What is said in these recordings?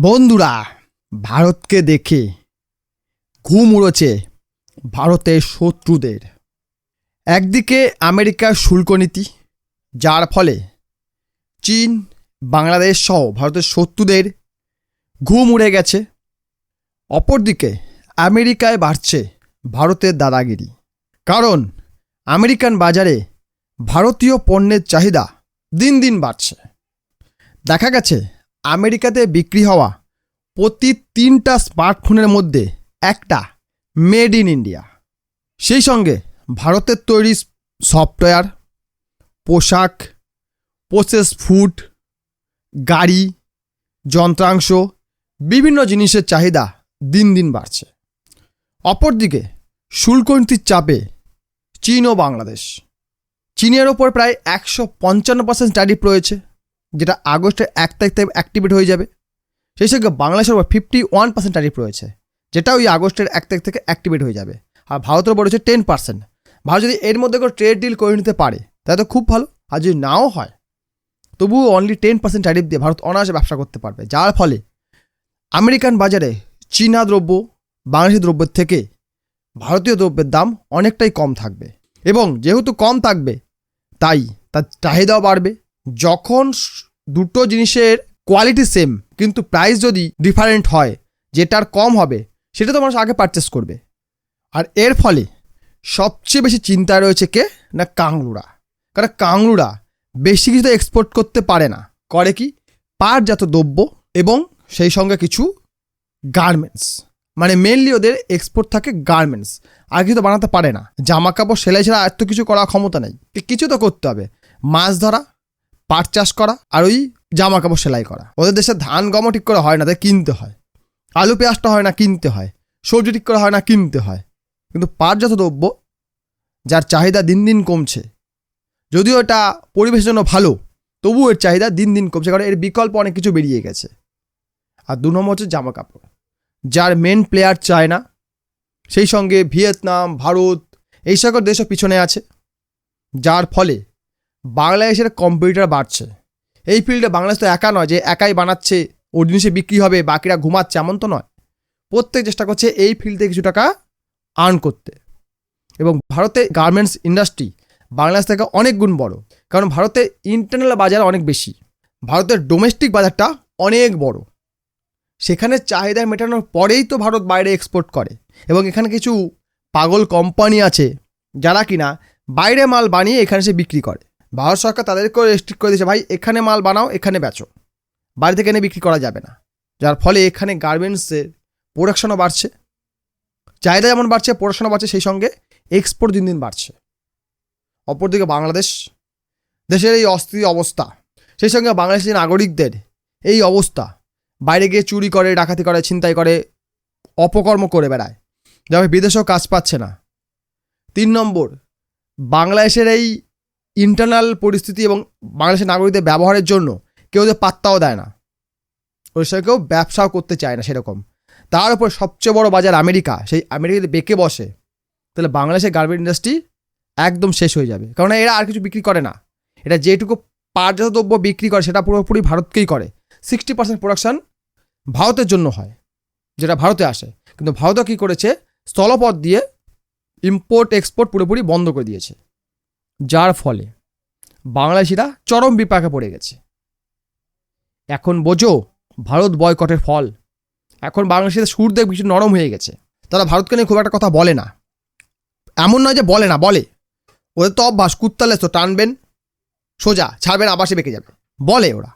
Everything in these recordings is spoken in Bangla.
বন্ধুরা, ভারতকে দেখে ঘুম উড়েছে ভারতের শত্রুদের। একদিকে আমেরিকার শুল্ক নীতি, যার ফলে চীন, বাংলাদেশ সহ ভারতের শত্রুদের ঘুম উড়ে গেছে। অপরদিকে আমেরিকায় বাড়ছে ভারতের দাদাগিরি। কারণ আমেরিকান বাজারে ভারতীয় পণ্যের চাহিদা দিন দিন বাড়ছে। দেখা গেছে আমেরিকাতে বিক্রি হওয়া প্রতি তিনটা স্মার্টফোনের মধ্যে একটা মেড ইন ইন্ডিয়া। সেই সঙ্গে ভারতের তৈরি সফটওয়্যার, পোশাক প্রসেস ফুড গাড়ি, যন্ত্রাংশ, বিভিন্ন জিনিসের চাহিদা দিন দিন বাড়ছে। অপরদিকে শুল্ক নীতির চাপে চীন ও বাংলাদেশ। চীনের ওপর প্রায় একশো পঞ্চান্ন পার্সেন্ট ট্যারিফ রয়েছে। যেটা আগস্টের এক তারিখ থেকে অ্যাক্টিভেট হয়ে যাবে। সেই সঙ্গে বাংলাদেশের ওপর ফিফটি ওয়ান পার্সেন্ট ট্যারিফ রয়েছে যেটা ওই আগস্টের এক তারিখ থেকে অ্যাক্টিভেট হয়ে যাবে। আর ভারতের ওপর রয়েছে টেন পার্সেন্ট ভারত যদি এর মধ্যে কোনো ট্রেড ডিল করে নিতে পারে, তাহলে তো খুব ভালো। আর যদি নাও হয়, তবুও অনলি টেন পার্সেন্ট ট্যারিফ দিয়ে ভারত অনায়াসে ব্যবসা করতে পারবে। যার ফলে আমেরিকান বাজারে চীনা দ্রব্য, বাংলাদেশি দ্রব্যের থেকে ভারতীয় দ্রব্যের দাম অনেকটাই কম থাকবে। এবং যেহেতু কম থাকবে, তাই তার চাহিদাও বাড়বে। যখন দুটো জিনিসের কোয়ালিটি সেম কিন্তু প্রাইস যদি ডিফারেন্ট হয়, যেটার কম হবে, সেটা তো মানুষ আগে পারচেস করবে। আর এর ফলে সবচেয়ে বেশি চিন্তায় রয়েছে কে? না, কাংড়ুরা। কারণ কাংড়ুরা বেশি কিছু এক্সপোর্ট করতে পারে না। করে কি? পার পাটজাত দ্রব্য এবং সেই সঙ্গে কিছু গার্মেন্টস মানে মেনলি ওদের এক্সপোর্ট থাকে গার্মেন্টস আর কিছু তো বানাতে পারে না। জামা কাপড়, সেলাই ছাড়া এত কিছু করার ক্ষমতা নেই। কিছু তো করতে হবে। মাছ ধরা পাট চাষ করা আর ওই জামা কাপড় সেলাই করা। ওদের দেশে ধান গমও ঠিক করে হয় না, তাই কিনতে হয়। আলু পেঁয়াজটা হয় না, কিনতে হয়। সবজি ঠিক করে হয় না, কিনতে হয়। কিন্তু পাটজাত দ্রব্য, যার চাহিদা দিন দিন কমছে। যদিও এটা পরিবেশের জন্য ভালো, তবুও এর চাহিদা দিন দিন কমছে, কারণ এর বিকল্প অনেক কিছু বেরিয়ে গেছে। আর দু নম্বর হচ্ছে জামা কাপড় যার মেন প্লেয়ার চায়না সেই সঙ্গে ভিয়েতনাম, ভারত, এই সকল দেশও পিছনে আছে। যার ফলে বাংলাদেশের কম্পিউটার বাড়ছে। এই ফিল্ডে বাংলাদেশ তো একা নয় যে একাই বানাচ্ছে ওর জিনিসে বিক্রি হবে, বাকিরা ঘুমাচ্ছে, এমন তো নয়। প্রত্যেক চেষ্টা করছে এই ফিল্ডে কিছু টাকা আর্ন করতে। এবং ভারতে গার্মেন্টস ইন্ডাস্ট্রি বাংলাদেশ থেকে অনেক গুণ বড়। কারণ ভারতে ইন্টারনাল বাজার অনেক বেশি। ভারতের ডোমেস্টিক বাজারটা অনেক বড়। সেখানে চাহিদা মেটানোর পরেই তো ভারত বাইরে এক্সপোর্ট করে। এবং এখানে কিছু পাগল কোম্পানি আছে, যারা কিনা বাইরে মাল বানিয়ে এখানে সে বিক্রি করে। ভারত সরকার তাদেরকেও রেস্ট্রিক্ট করে দিয়েছে, ভাই, এখানে মাল বানাও, এখানে বেচো। বাইরে থেকে এনে বিক্রি করা যাবে না। যার ফলে এখানে গার্মেন্টসের প্রোডাকশনও বাড়ছে। চাহিদা যেমন বাড়ছে প্রোডাকশনও বাড়ছে, সেই সঙ্গে এক্সপোর্ট দিন দিন বাড়ছে। অপরদিকে বাংলাদেশ, দেশের এই অস্থির অবস্থা, সেই সঙ্গে বাংলাদেশের নাগরিকদের এই অবস্থা, বাইরে গিয়ে চুরি করে, ডাকাতি করে, ছিনতাই করে, অপকর্ম করে বেড়ায়। যাবে বিদেশেও কাজ পাচ্ছে না। তিন নম্বর, বাংলাদেশের এই ইন্টারনাল পরিস্থিতি এবং বাংলাদেশের নাগরিকদের ব্যবহারের জন্য কেউ যে পাত্তাও দেয় না। ওর সাথে কেউ ব্যবসাও করতে চায় না সেরকম। তার উপর সবচেয়ে বড় বাজার আমেরিকা, সেই আমেরিকা যদি বেঁকে বসে, তাহলে বাংলাদেশের গার্মেন্ট ইন্ডাস্ট্রি একদম শেষ হয়ে যাবে। কারণ এরা আর কিছু বিক্রি করে না। এটা যেটুকু পাটজাত দ্রব্য বিক্রি করে, সেটা পুরোপুরি ভারতকেই করে। সিক্সটি পার্সেন্ট প্রোডাকশন ভারতের জন্য হয়, যেটা ভারতে আসে। কিন্তু ভারতও কী করেছে? স্থলপথ দিয়ে ইম্পোর্ট এক্সপোর্ট পুরোপুরি বন্ধ করে দিয়েছে। যার ফলে বাংলাদেশিরা চরম বিপাকে পড়ে গেছে। এখন বোঝো, ভারত বয়কটের ফল। এখন বাংলাদেশের সুর দেখ কিছু নরম হয়ে গেছে। তারা ভারতকে নিয়ে খুব একটা কথা বলে না। এমন নয় যে বলে না, বলে। ওদের তো অভ্যাস কুত্তালে তো টানবেন, সোজা, ছাড়বেন, আবার সে বেঁকে যাবে। বলে ওরা।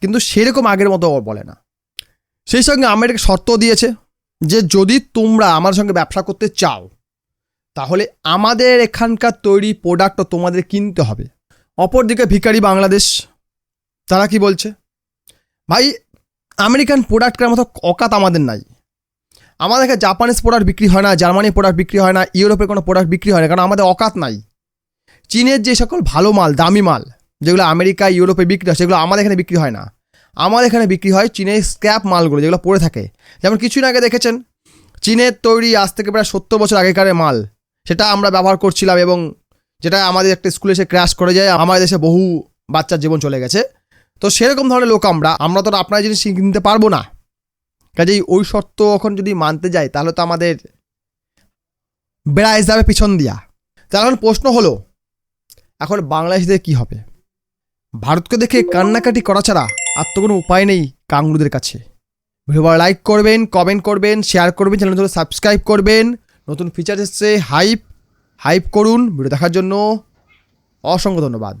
কিন্তু সেরকম আগের মতো বলে না। সেই সঙ্গে আমেরিকা শর্ত দিয়েছে যে যদি তোমরা আমার সঙ্গে ব্যবসা করতে চাও তাহলে আমাদের এখানকার তৈরি প্রোডাক্টও তোমাদের কিনতে হবে। অপরদিকে ভিখারি বাংলাদেশ, তারা কি বলছে? ভাই, আমেরিকান প্রোডাক্ট মতো অকাত আমাদের নাই। আমাদের এখানে জাপানিজ প্রোডাক্ট বিক্রি হয় না জার্মানি প্রোডাক্ট বিক্রি হয় না ইউরোপের কোনো প্রোডাক্ট বিক্রি হয় না, কারণ আমাদের অকাত নাই। চীনের যে সকল ভালো মাল, দামি মাল, যেগুলো আমেরিকা, ইউরোপে বিক্রি হয়, সেগুলো আমাদের এখানে বিক্রি হয় না। আমাদের এখানে বিক্রি হয় চীনের স্ক্র্যাপ মালগুলো, যেগুলো পড়ে থাকে। যেমন কিছুদিন আগে দেখেছেন, চীনের তৈরি আজ থেকে প্রায় সত্তর বছর আগেকার মাল সেটা আমরা ব্যবহার করছিলাম এবং যেটা আমাদের একটা স্কুলে এসে ক্র্যাশ করে যায়, আমাদের দেশে বহু বাচ্চার জীবন চলে গেছে। তো সেরকম ধরনের লোক আমরা আমরা তো আপনার জিনিস কিনতে পারব না। কাজেই ওই শর্ত এখন যদি মানতে যাই, তাহলে তো আমাদের বেড়ায় যাবে পিছন দিয়া। তার এখন প্রশ্ন হলো, এখন বাংলাদেশিদের কি হবে? ভারতকে দেখে কান্নাকাটি করা ছাড়া আর তো কোনো উপায় নেই কাঙ্গুরুদের কাছে। ভিডিও লাইক করবেন কমেন্ট করবেন শেয়ার করবেন চ্যানেল সাবস্ক্রাইব করবেন। নতুন ফিচার এসছে হাইপ হাইপ করুন ভিডিও দেখার জন্য অসংখ্য ধন্যবাদ।